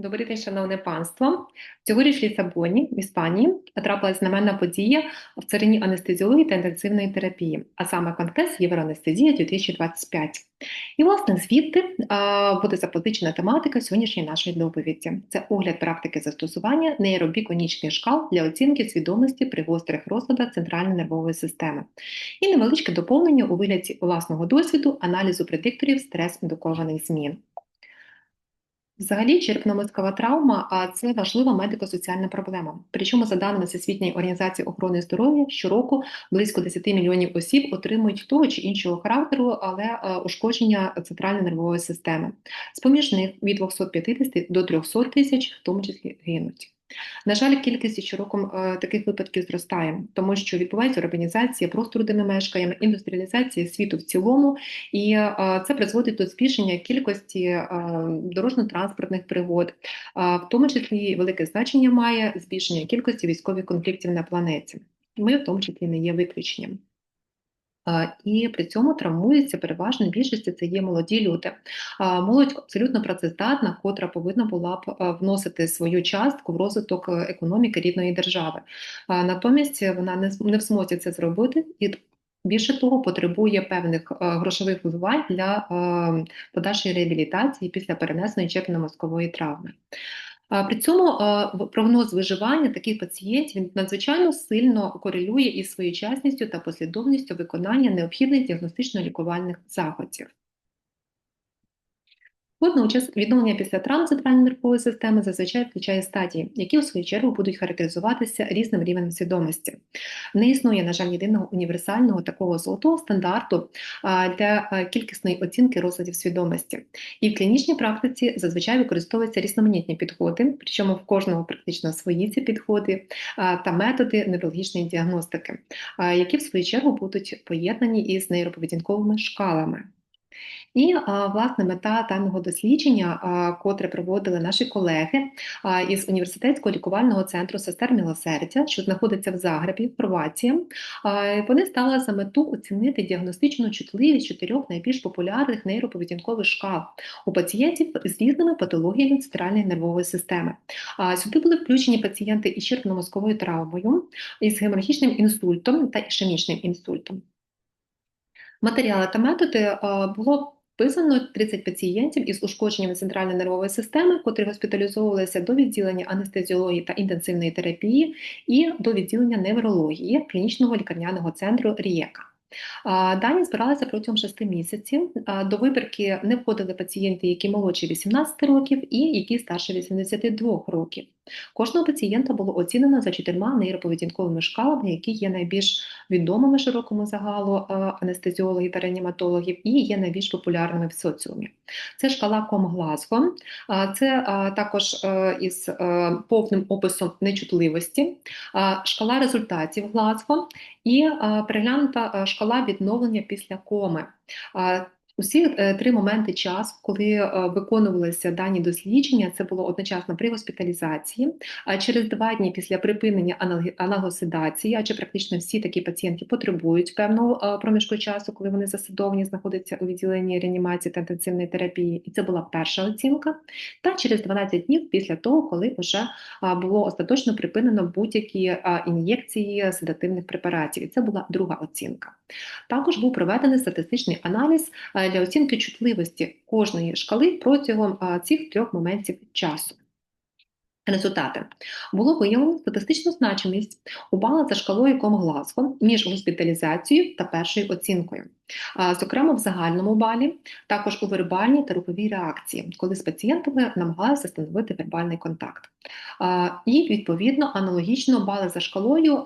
Добрий день, шановне панство. Цьогоріч в Лісабоні, в Іспанії, трапилася знаменна подія в царині анестезіології та інтенсивної терапії, а саме конгрес Євроанестезія 2025. І, власне, звідти а, буде запозичена тематика сьогоднішньої нашої доповіді. Це огляд практики застосування нейробіконічних шкал для оцінки свідомості при гострих розладах центральної нервової системи і невеличке доповнення у вигляді власного досвіду аналізу предикторів стрес-індукованих змін. Взагалі, черепно-мозкова травма це важлива медико-соціальна проблема. Причому, за даними Всесвітньої організації охорони здоров'я, щороку близько 10 мільйонів осіб отримують того чи іншого характеру, але е, ушкодження центральної нервової системи. З поміж них від 250 до 300 тисяч, в тому числі гинуть. На жаль, кількість щороком е, таких випадків зростає, тому що відбувається урбанізація простору, де ми мешкаємо, індустріалізація світу в цілому, і е, це призводить до збільшення кількості е, дорожньо-транспортних пригод, в тому числі велике значення має збільшення кількості військових конфліктів на планеті. Ми в тому числі не є виключенням. І при цьому травмуються переважно більшості це є молоді люди. Молодь абсолютно працездатна, котра повинна була б вносити свою частку в розвиток е, економіки рідної держави. Натомість вона не в змозі це зробити і. Більше того, потребує певних грошових вливань для подальшої реабілітації після перенесеної черепно-мозкової травми. При цьому прогноз виживання таких пацієнтів надзвичайно сильно корелює із своєчасністю та послідовністю виконання необхідних діагностично-лікувальних заходів. Водночас відновлення після травм центральної нервової системи зазвичай включає стадії, які у свою чергу будуть характеризуватися різним рівнем свідомості. Не існує, на жаль, єдиного універсального такого золотого стандарту для кількісної оцінки розладів свідомості. І в клінічній практиці зазвичай використовуються різноманітні підходи, причому в кожного практично свої ці підходи та методи неврологічної діагностики, які в свою чергу будуть поєднані із нейроповедінковими шкалами. І власне мета даного дослідження, котре проводили наші колеги із університетського лікувального центру сестер милосердя, що знаходиться в Загребі, Хорватія, вони стали за мету оцінити діагностичну чутливість чотирьох найбільш популярних нейроповедінкових шкал у пацієнтів з різними патологіями центральної нервової системи. Сюди були включені пацієнти із черепно-мозковою травмою, із геморагічним інсультом та ішемічним інсультом. Матеріали та методи було Вписано 30 пацієнтів із ушкодженнями центральної нервової системи, котрі госпіталізовувалися до відділення анестезіології та інтенсивної терапії і до відділення неврології клінічного лікарняного центру Рієка. Дані збиралися протягом 6 місяців. До вибірки не входили пацієнти, які молодші 18 років і які старше 82 років. Кожного пацієнта було оцінено за чотирма нейроповедінковими шкалами, які є найбільш відомими широкому загалу анестезіологів та реаніматологів, і є найбільш популярними в соціумі. Це шкала Ком-Глазго, це також е, із е, повним описом нечутливості, шкала результатів Глазго і переглянута шкала відновлення після коми. Усі е, три моменти часу, коли е, виконувалися дані дослідження, це було одночасно при госпіталізації, а через два дні після припинення аналгоседації, адже практично всі такі пацієнти потребують певного е, проміжку часу, коли вони засадовані, знаходяться у відділенні реанімації та інтенсивної терапії, і це була перша оцінка. Та через 12 днів після того, коли вже було остаточно припинено будь-які ін'єкції седативних препаратів, і це була друга оцінка. Також був проведений статистичний аналіз для оцінки чутливості кожної шкали протягом цих трьох моментів часу. Результати було виявлено статистичну значимість у балах за шкалою Комгласго між госпіталізацією та першою оцінкою, зокрема в загальному балі, також у вербальній та руховій реакції, коли з пацієнтами намагалися встановити вербальний контакт. І відповідно аналогічно бали за шкалою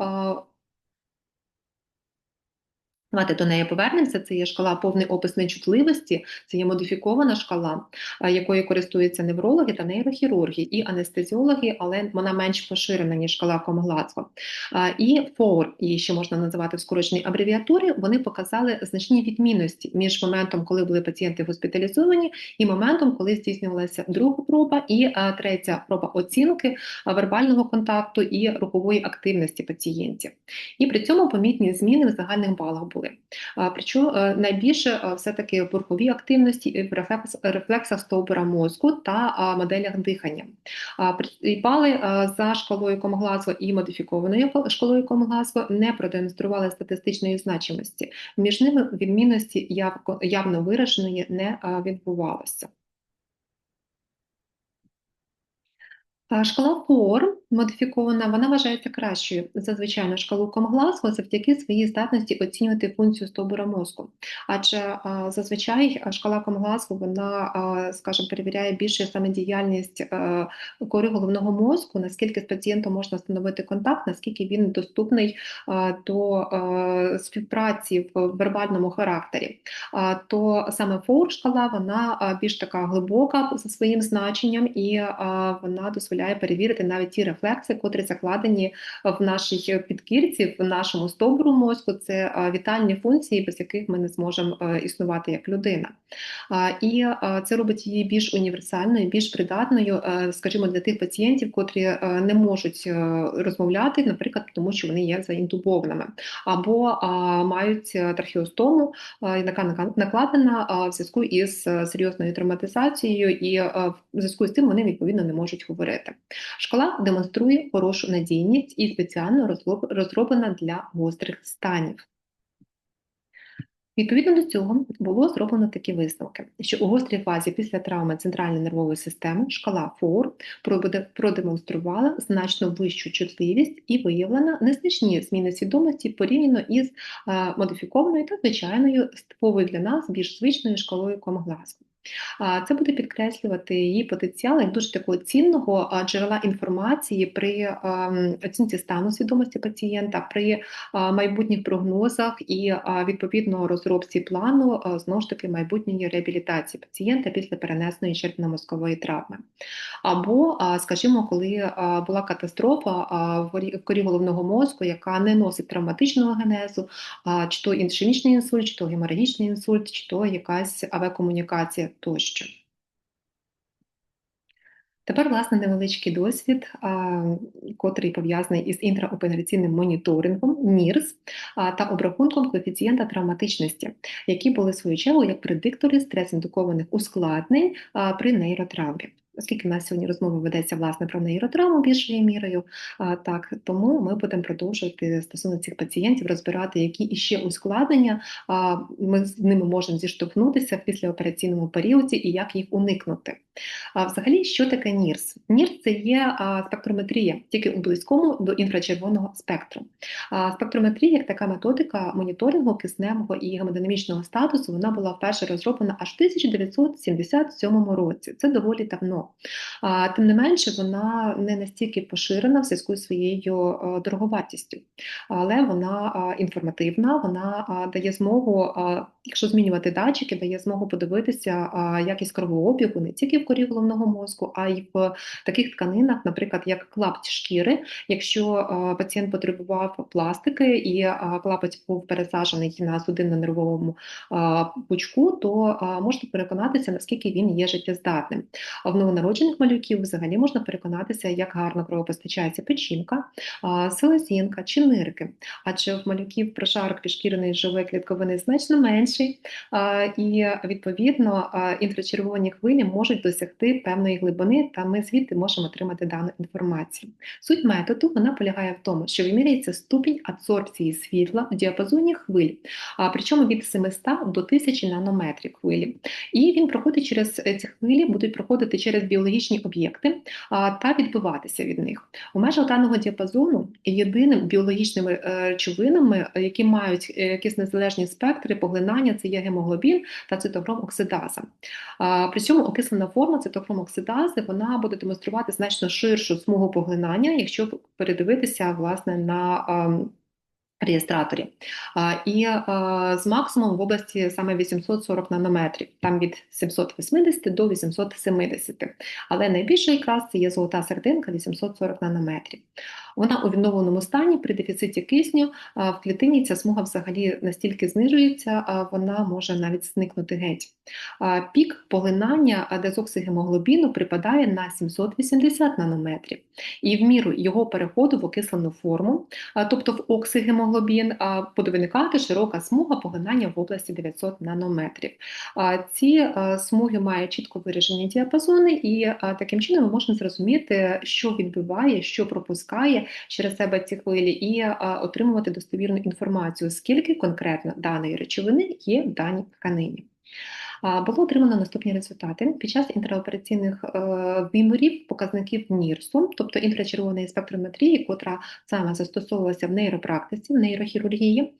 Давайте до неї повернемося. Це є шкала повний опис нечутливості, це є модифікована шкала, якою користуються неврологи та нейрохірурги і анестезіологи, але вона менш поширена, ніж шкала Комгласго. І FOUR, її ще можна називати в скороченій абревіатурі, вони показали значні відмінності між моментом, коли були пацієнти госпіталізовані, і моментом, коли здійснювалася друга проба і третя проба оцінки вербального контакту і рухової активності пацієнтів. І при цьому помітні зміни в загальних балах. Були. Причому найбільше все-таки в бурховій активності в рефлексах стовбура мозку та моделях дихання. Бали за шкалою Комгласо і модифікованою шкалою Комгласо не продемонстрували статистичної значимості. Між ними відмінності явно вираженої не відбувалося. Шкала ФОР модифікована, вона вважається кращою за звичайну шкалу Комгласго завдяки своїй здатності оцінювати функцію стовбура мозку. Адже зазвичай шкала Комгласго, вона, скажімо, перевіряє більше саме діяльність кори головного мозку, наскільки з пацієнтом можна встановити контакт, наскільки він доступний до співпраці в вербальному характері. То саме ФОР шкала вона більш така глибока за своїм значенням і вона дозволяє перевірити навіть ті рефлекси, котрі закладені в нашій підкірці, в нашому стовбуру мозку. Це вітальні функції, без яких ми не зможемо е, існувати як людина. І це робить її більш універсальною, більш придатною, е, скажімо, для тих пацієнтів, котрі е, не можуть розмовляти, наприклад, тому що вони є заінтубованими, або мають трахеостому, яка накладена в зв'язку із серйозною травматизацією, і в зв'язку з тим вони відповідно не можуть говорити робити. Шкала демонструє хорошу надійність і спеціально розроблена для гострих станів. Відповідно до цього було зроблено такі висновки, що у гострій фазі після травми центральної нервової системи шкала ФОР продемонструвала значно вищу чутливість і виявлена незначні зміни свідомості порівняно із модифікованою та звичайною типовою для нас більш звичною шкалою Комгласко. Це буде підкреслювати її потенціал як дуже такого цінного джерела інформації при оцінці стану свідомості пацієнта, при майбутніх прогнозах і відповідно розробці плану знову ж таки майбутньої реабілітації пацієнта після перенесеної черепно-мозкової травми. Або, скажімо, коли була катастрофа в корі головного мозку, яка не носить травматичного генезу, чи то ішемічний інсульт, чи то геморагічний інсульт, чи то якась авіакомунікація тощо. Тепер, власне, невеличкий досвід, котрий пов'язаний із інтраопераційним моніторингом НІРС та обрахунком коефіцієнта травматичності, які були свою чергу як предиктори стрес-індукованих ускладнень при нейротравмі. Оскільки в нас сьогодні розмова ведеться власне про нейротравму більшою мірою, так тому ми будемо продовжувати стосовно цих пацієнтів розбирати, які іще ускладнення ми з ними можемо зіштовхнутися в післяопераційному періоді і як їх уникнути. А взагалі, що таке НІРС? НІРС це є спектрометрія, тільки у близькому до інфрачервоного спектру. А, Спектрометрія, як така методика моніторингу кисневого і гемодинамічного статусу, вона була вперше розроблена аж в 1977 році. Це доволі давно. Тим не менше, вона не настільки поширена в зв'язку з своєю дороговартістю, але вона інформативна, вона дає змогу, якщо змінювати датчики, дає змогу подивитися якість кровообігу не тільки в корі головного мозку, а й в таких тканинах, наприклад, як клапті шкіри. Якщо пацієнт потребував пластики і клапоть був пересаджений на судинно-нервовому пучку, то можна переконатися, наскільки він є життєздатним. В новонароджених малюків взагалі можна переконатися, як гарно кровопостачається печінка, селезінка чи нирки. Адже в малюків прошарок підшкіреної живої клітковини значно менший, і відповідно інфрачервоні хвилі можуть досягти певної глибини, та ми звідти можемо отримати дану інформацію. Суть методу вона полягає в тому, що виміряється ступінь адсорбції світла в діапазоні хвиль, причому від 700 до 1000 нанометрів хвилі. І він проходить через е, ці хвилі, будуть проходити через біологічні об'єкти та відбиватися від них. У межах даного діапазону єдиним біологічними е, речовинами, які мають е, якісь незалежні спектри поглинання, це є гемоглобін та цитохром оксидаза. При цьому окислена форма цитохромоксидази вона буде демонструвати значно ширшу смугу поглинання, якщо передивитися власне на ем, реєстраторі. І з максимум в області саме 840 нанометрів, там від 780 до 870. Але найбільший якраз це є золота серединка 840 нанометрів. Вона у відновленому стані при дефіциті кисню в клітині ця смуга взагалі настільки знижується, вона може навіть зникнути геть. Пік поглинання дезоксигемоглобіну припадає на 780 нанометрів, і в міру його переходу в окислену форму, тобто в оксигемоглобін, буде виникати широка смуга поглинання в області 900 нанометрів. Ці смуги мають чітко виражені діапазони, і таким чином ми можемо зрозуміти, що відбиває, що пропускає через себе ці хвилі, і отримувати достовірну інформацію, скільки конкретно даної речовини є в даній тканині. Було отримано наступні результати під час інтраопераційних е, вимірів показників НІРСу, тобто інфрачервоної спектрометрії, котра саме застосовувалася в нейропрактиці, в нейрохірургії.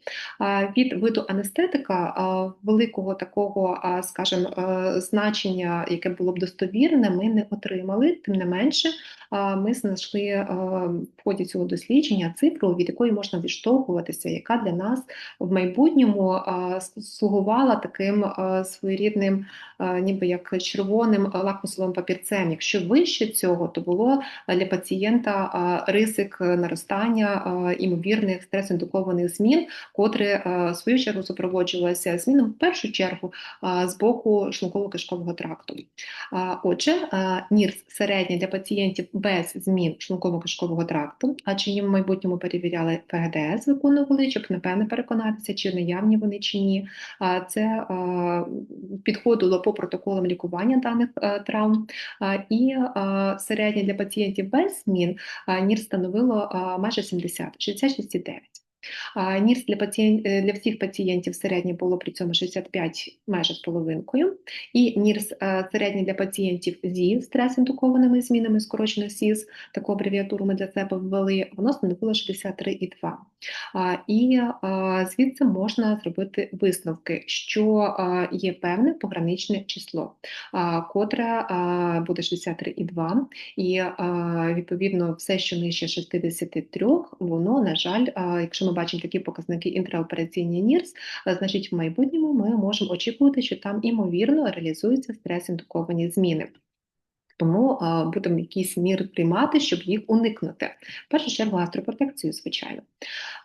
Від виду анестетика великого такого, скажімо, е, значення, яке було б достовірне, ми не отримали. Тим не менше, ми знайшли е, в ході цього дослідження цифру, від якої можна відштовхуватися, яка для нас в майбутньому слугувала таким своєрідним, а, ніби як червоним лакмусовим папірцем. Якщо вище цього, то було для пацієнта ризик наростання імовірних стрес-індукованих змін, котрі в свою чергу супроводжувалися змінами в першу чергу з боку шлунково-кишкового тракту. Отже, НІРС середній для пацієнтів без змін шлунково-кишкового тракту, а чи їм в майбутньому перевіряли ПГДС, виконували, щоб напевне переконатися, чи наявні вони чи ні. Це підходило по протоколам лікування даних травм, і середнє для пацієнтів без змін НІР становило майже 70, 66,9. НІРС для, пацієн... е, для всіх пацієнтів середнє було при цьому 65 майже з половинкою, і НІРС е, середнє для пацієнтів зі стрес-індукованими змінами, скорочено СІЗ, таку абревіатуру ми для себе ввели, воно становило 63,2. І звідси можна зробити висновки, що є певне пограничне число, котре буде 63,2, і відповідно все, що нижче 63, воно, на жаль, якщо ми бачимо такі показники інтраопераційні НІРС, значить в майбутньому ми можемо очікувати, що там імовірно реалізуються стрес-індуковані зміни. Тому а, будемо якісь міри приймати, щоб їх уникнути. В першу чергу гастропротекцію, звичайно.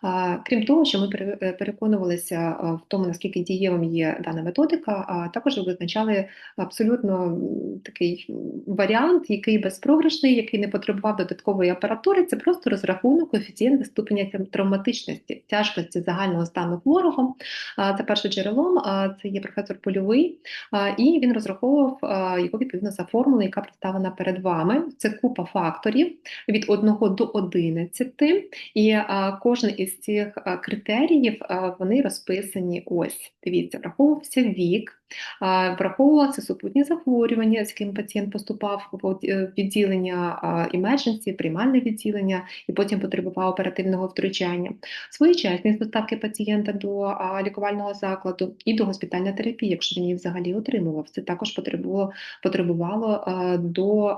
А, Крім того, що ми е, переконувалися в тому, наскільки дієвим є дана методика, також визначали абсолютно такий варіант, який безпрограшний, який не потребував додаткової апаратури. Це просто розрахунок коефіцієнта ступеня травматичності, тяжкості загального стану хворого. Це першим джерелом, це є професор Польовий, і він розраховував його відповідно за формулою, яка представлена перед вами. Це купа факторів від 1 до 11, і кожен із цих критеріїв вони розписані ось. Дивіться, враховувався вік, враховувалися супутні захворювання, з яким пацієнт поступав в е, відділення emergency, приймальне відділення, і потім потребував оперативного втручання. Своєчасність доставки пацієнта до лікувального закладу і до госпітальної терапії, якщо він її взагалі отримував. Це також потребувало, потребувало до,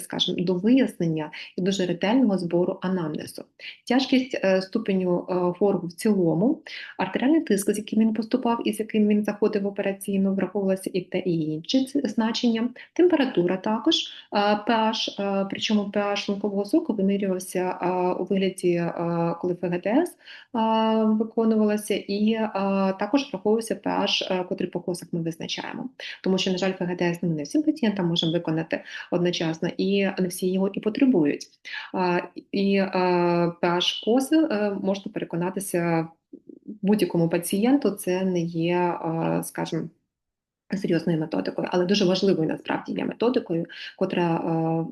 скажімо, до вияснення і дуже ретельного збору анамнезу. Тяжкість е, ступеню е, хворого в цілому, артеріальний тиск, з яким він поступав і з яким він заходив в операційну, враховувалося і те, і інші ці значення. Температура також, е, pH, е, причому pH шлункового соку вимірювався е, у вигляді, коли ФГТС виконувалося, і також враховувався pH, котрий по косах ми визначаємо. Тому що, на жаль, ФГТС ми не всім пацієнтам можемо виконати одночасно, і не всі його і потребують. І pH коси можна переконатися будь-якому пацієнту, це не є, скажімо, серйозною методикою, але дуже важливою насправді є методикою, котра е,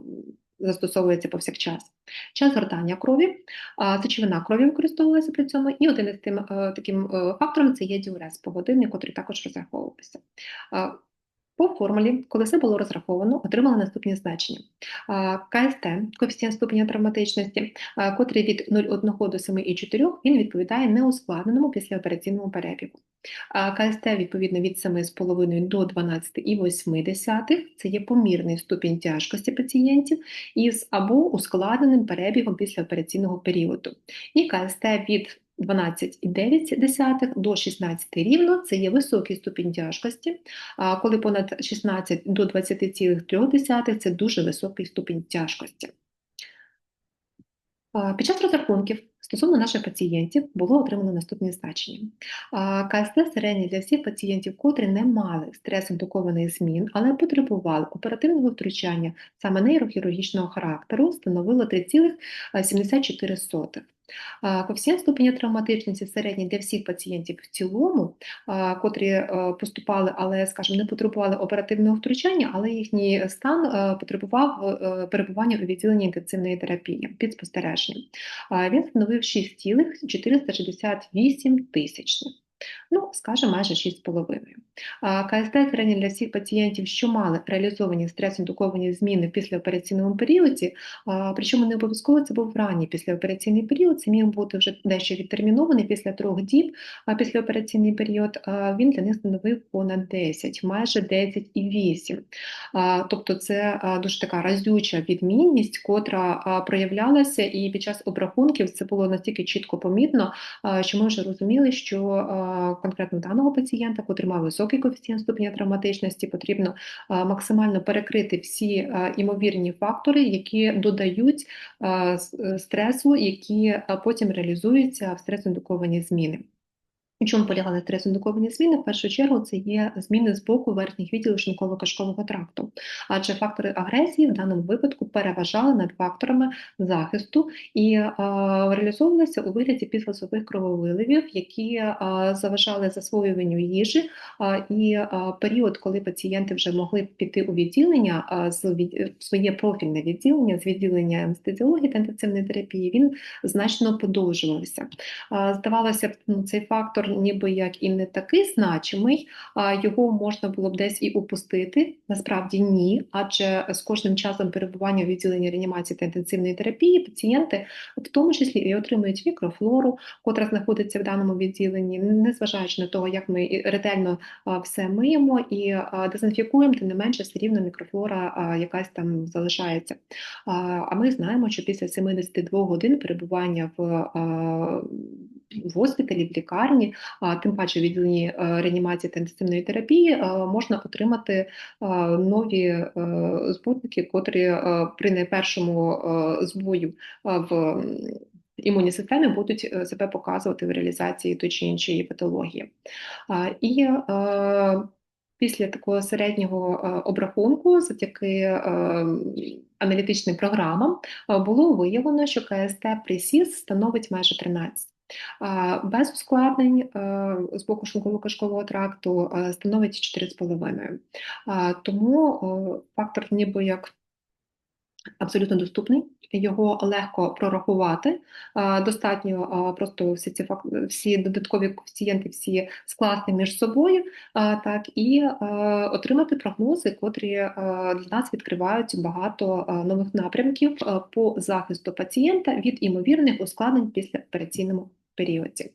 застосовується повсякчас. Час гортання крові, сечовина крові використовувалася при цьому, і один із тим е, таким е, фактором це є діурез погодинник, котрий також розраховувався. По формулі, коли все було розраховано, отримали наступні значення. КСТ, коефіцієнт ступеня травматичності, котрий від 0,1 до 7,4, він відповідає неускладненому післяопераційному перебігу. КСТ відповідно від 7,5 до 12,8, це є помірний ступінь тяжкості пацієнтів із або ускладненим перебігом післяопераційного періоду. І КСТ від 12,9 до 16 рівно це є високий ступінь тяжкості, а коли понад 16 до 20,3 це дуже високий ступінь тяжкості. Під час розрахунків стосовно наших пацієнтів було отримано наступні значення. КСТ середнє для всіх пацієнтів, котрі не мали стрес-індукованих змін, але потребували оперативного втручання саме нейрохірургічного характеру, становило 3,74. Коефіцієнт ступеня травматичності середній для всіх пацієнтів в цілому, котрі е, поступали, але, скажімо, не потребували оперативного втручання, але їхній стан е, потребував е, перебування у відділенні інтенсивної терапії під спостереженням. Він становив 6,468 тисячних. Ну, скажімо, майже 6,5. А, КСТ середній для всіх пацієнтів, що мали реалізовані стрес-індуковані зміни в післяопераційному періоді, причому не обов'язково це був ранній післяопераційний період, це міг бути вже дещо відтермінований після трьох діб, післяопераційний період він для них становив понад 10, майже 10,8. А, Тобто це дуже така разюча відмінність, котра проявлялася, і під час обрахунків це було настільки чітко помітно, що ми вже розуміли, що конкретно даного пацієнта, котрий мав високий коефіцієнт ступеня травматичності, потрібно максимально перекрити всі імовірні фактори, які додають стресу, які потім реалізуються в стрес-індуковані зміни. У чому полягали стрес-індуковані зміни? В першу чергу це є зміни з боку верхніх відділів шлунково-кишкового тракту, адже фактори агресії в даному випадку переважали над факторами захисту і е, реалізовувалися у вигляді підвазових крововиливів, які е, заважали засвоюванню їжі, е, і е, період, коли пацієнти вже могли піти у відділення е, з від... своє профільне відділення з відділення анестезіології та інтенсивної терапії, він значно подовжувався. А, Здавалося ну, цей фактор ніби як і не такий значимий, його можна було б десь і упустити. Насправді ні, адже з кожним часом перебування у відділенні реанімації та інтенсивної терапії пацієнти в тому числі і отримують мікрофлору, котра знаходиться в даному відділенні, незважаючи на того, як ми ретельно все миємо і дезінфікуємо, тим не менше все рівно мікрофлора якась там залишається. А, ми знаємо, що після 72 годин перебування в в госпіталі, в лікарні, а тим паче в відділенні е, реанімації та інтенсивної терапії, е, можна отримати е, нові збутники, котрі при найпершому збою в м, імунній системі будуть себе показувати в реалізації тої чи іншої патології. І після такого середнього обрахунку, завдяки аналітичним програмам, було виявлено, що КСТ при СІС становить майже 13. Без ускладнень е, з боку шлунково-кишкового тракту е, становить 4,5. А, Тому фактор ніби як абсолютно доступний, його легко прорахувати. Достатньо просто всі ці всі додаткові коефіцієнти всі скласти між собою, так і отримати прогнози, котрі для нас відкривають багато нових напрямків по захисту пацієнта від імовірних ускладнень після операційному періоді.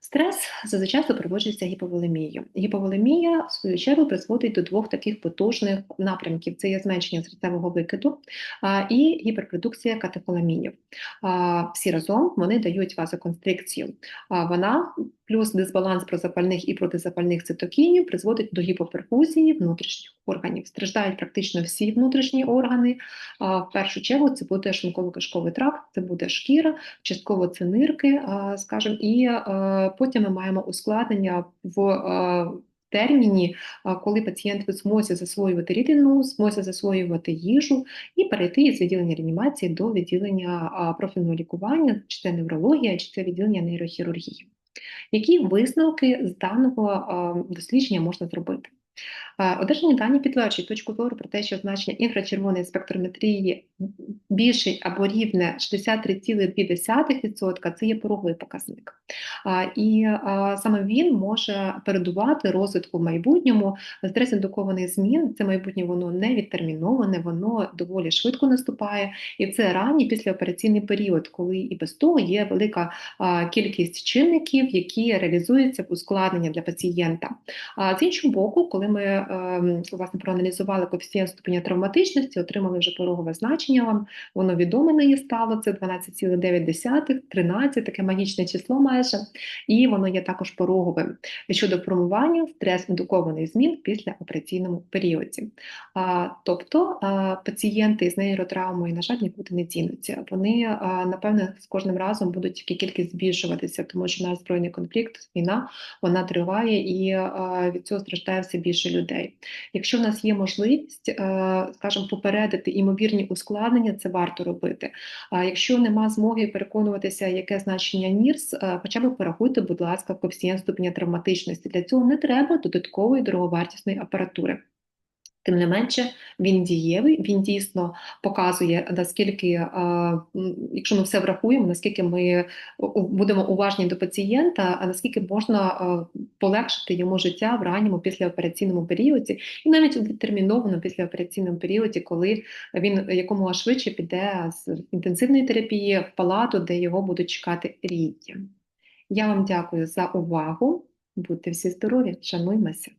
Стрес зазвичай супроводжується гіповолемією. Гіповолемія, в свою чергу, призводить до двох таких потужних напрямків: це є зменшення серцевого викиду і гіперпродукція катехоламінів. Всі разом вони дають вазоконстрикцію. А, Вона плюс дисбаланс прозапальних і протизапальних цитокінів призводить до гіпоперфузії внутрішніх органів. Страждають практично всі внутрішні органи. В першу чергу це буде шлунково-кишковий тракт, це буде шкіра, частково це нирки, скажімо, і е, потім ми маємо ускладнення в е, терміні, коли пацієнт в змозі засвоювати рідину, змозі засвоювати їжу і перейти із відділення реанімації до відділення профільного лікування, чи це неврологія, чи це відділення нейрохірургії. Які висновки з даного дослідження можна зробити? Е, Одержані дані підтверджують точку зору про те, що значення інфрачервоної спектрометрії більший або рівне 63,2% це є пороговий показник. І саме він може передувати розвитку в майбутньому стрес-індукованих змін. Це майбутнє воно не відтерміноване, воно доволі швидко наступає, і це ранній післяопераційний період, коли і без того є велика кількість чинників, які реалізуються в ускладнення для пацієнта. А з іншого боку, коли ми ем, власне проаналізували коефіцієнт ступеня травматичності, отримали вже порогове значення вам, воно відоме не стало, це 12,9, 13, таке магічне число майже, і воно є також пороговим щодо формування стрес-індукованих змін після операційному періоді. А, тобто а, пацієнти з нейротравмою, на жаль, нікуди не дінуться. Вони, а, напевне, з кожним разом будуть тільки кількість збільшуватися, тому що у нас збройний конфлікт, війна, вона триває і а, від цього страждає все більше людей. Якщо в нас є можливість, е, скажімо, попередити імовірні ускладнення ускладнення, це варто робити. А якщо нема змоги переконуватися, яке значення НІРС, е, хоча б порахуйте, будь ласка, коефіцієнт ступеня травматичності. Для цього не треба додаткової дороговартісної апаратури. Тим не менше, він дієвий, він дійсно показує, наскільки, е, якщо ми все врахуємо, наскільки ми будемо уважні до пацієнта, а наскільки можна е, полегшити йому життя в ранньому післяопераційному періоді, і навіть у відтермінованому післяопераційному періоді, коли він якомога швидше піде з інтенсивної терапії в палату, де його будуть чекати рідні. Я вам дякую за увагу. Будьте всі здорові, шануймося.